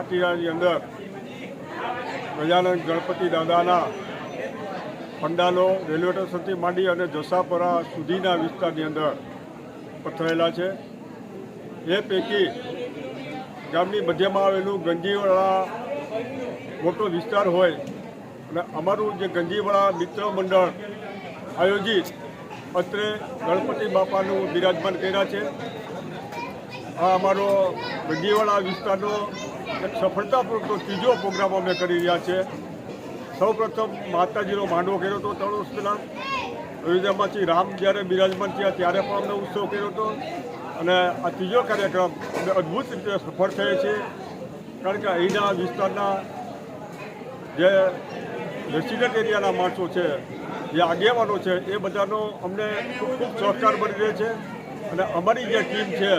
પાટિયાની અંદર ગજાનંદ ગણપતિ દાદાના પંડાલો રેલવે સ્ટેશનથી માંડી અને જસાપરા સુધીના વિસ્તારની અંદર પથરાયેલા છે. એ પૈકી ગામની મધ્યમાં આવેલું ગંજીવાળા મોટો વિસ્તાર હોય અને અમારું જે ગંજીવાળા મિત્ર મંડળ આયોજિત અત્રે ગણપતિ બાપાનું બિરાજમાન કર્યા છે. આ અમારો ગંજીવાળા વિસ્તારનો એક સફળતાપૂર્વક ત્રીજો પ્રોગ્રામ અમે કરી રહ્યા છે. સૌપ્રથમ માતાજીનો માંડવો કર્યો હતો ત્રણ વર્ષ પહેલાં. અયોધ્યામાંથી રામ જ્યારે બિરાજમાન થયા ત્યારે પણ અમને ઉત્સવ કર્યો હતો. અને આ ત્રીજો કાર્યક્રમ અમે અદ્ભુત રીતે સફળ થયો છે. કારણ કે અહીંના વિસ્તારના જે રેસિડન્ટ એરિયાના માણસો છે, જે આગેવાનો છે, એ બધાનો અમને ખૂબ ખૂબ સહકાર મળી રહે છે. અને અમારી જે ટીમ છે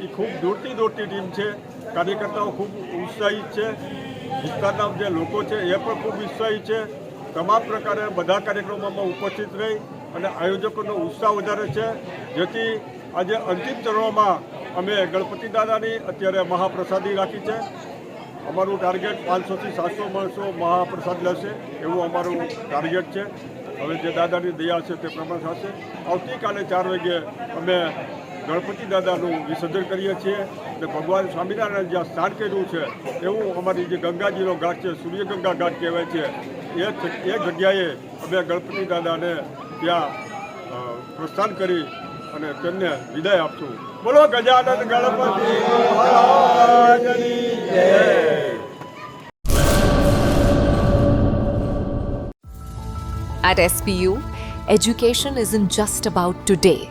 એ ખૂબ દોડતી દોડતી ટીમ છે. કાર્યકર્તાઓ ખૂબ ઉત્સાહિત છે. વિસ્તારના જે લોકો છે, એ પણ ખૂબ ઉત્સાહિત છે. તમામ પ્રકારે બધા કાર્યક્રમોમાં ઉપસ્થિત રહી અને આયોજકોનો ઉત્સાહ વધારે છે. જેથી આજે અંતિમ ચરણોમાં અમે ગણપતિ દાદાની અત્યારે મહાપ્રસાદી રાખી છે. અમારું ટાર્ગેટ પાંચસોથી સાતસો માણસો મહાપ્રસાદ લેશે એવું અમારું ટાર્ગેટ છે. હવે જે દાદાની દયા છે તે પ્રમાણ થશે. આવતીકાલે ચાર વાગે અમે ગણપતિ દાદાનું વિસર્જન કરીએ છીએ અને ભગવાન સ્વામિનારાયણ જ્યાં સ્થાન કર્યું છે એવું અમારી જે ગંગાજીનો ઘાટ છે સૂર્યગંગા ઘાટ કહેવાય છે એ એ જગ્યાએ અમે ગણપતિ દાદાને ત્યાં પ્રસ્થાન કરી અને તેમને વિદાય આપશું. બોલો Gajanand Ganpati At SPU, education isn't just about today,